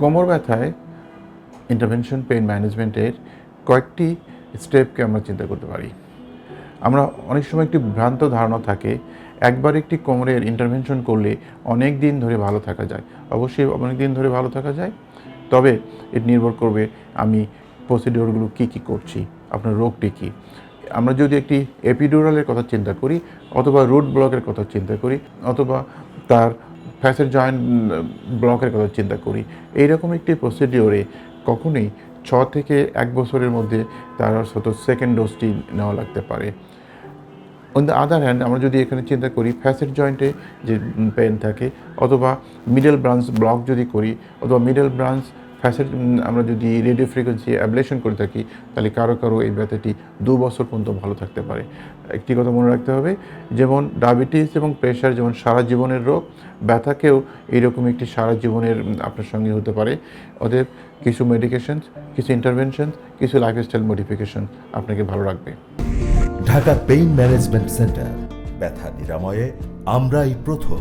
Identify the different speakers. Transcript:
Speaker 1: কোমর ব্যথায় intervention pain ম্যানেজমেন্টের কয়েকটি স্টেপকে আমরা চিন্তা করতে পারি। আমরা অনেক সময় একটি ভ্রান্ত ধারণা থাকে, একবার একটি কোমরের ইন্টারভেনশন করলে অনেক দিন ধরে ভালো থাকা যায়। অবশ্যই অনেক দিন ধরে ভালো থাকা যায়, তবে এটি নির্ভর করবে আমি প্রসিডিওরগুলো কী কী করছি, আপনার রোগটি কী। আমরা যদি একটি এপিডুরালের কথা চিন্তা করি, অথবা রুট ব্লকের কথা চিন্তা করি, অথবা তার ফ্যাসের জয়েন্ট ব্লকের কথা চিন্তা করি। এইরকম একটি প্রসিডিওরে কখনোই ছ থেকে এক বছরের মধ্যে তার শত সেকেন্ড ডোজটি নেওয়া লাগতে পারে। অন দ্য আদার হ্যান্ড আমরা যদি এখানে চিন্তা করি ফ্যাসেট জয়েন্টে যে পেন থাকে, অথবা মিডল ব্রাঞ্চ ব্লক যদি করি, অথবা মিডল ব্রাঞ্চ ফ্যাসেট আমরা যদি রেডিও ফ্রিকোয়েন্সি অ্যাবলেশন করে থাকি, তাহলে কারও কারও এই ব্যথাটি দু বছর পর্যন্ত ভালো থাকতে পারে। একটি কথা মনে রাখতে হবে, যেমন ডায়াবেটিস এবং প্রেশার যেমন সারা জীবনের রোগ, ব্যথাকেও এইরকম একটি সারা জীবনের আপনার সঙ্গে হতে পারে। অতএব কিছু মেডিকেশনস কিছু ইন্টারভেনশনস কিছু লাইফস্টাইল মডিফিকেশন আপনাকে ভালো রাখবে।
Speaker 2: ঢাকা পেইন ম্যানেজমেন্ট সেন্টার ব্যথা নিরাময়ে, আমরাই প্রথম।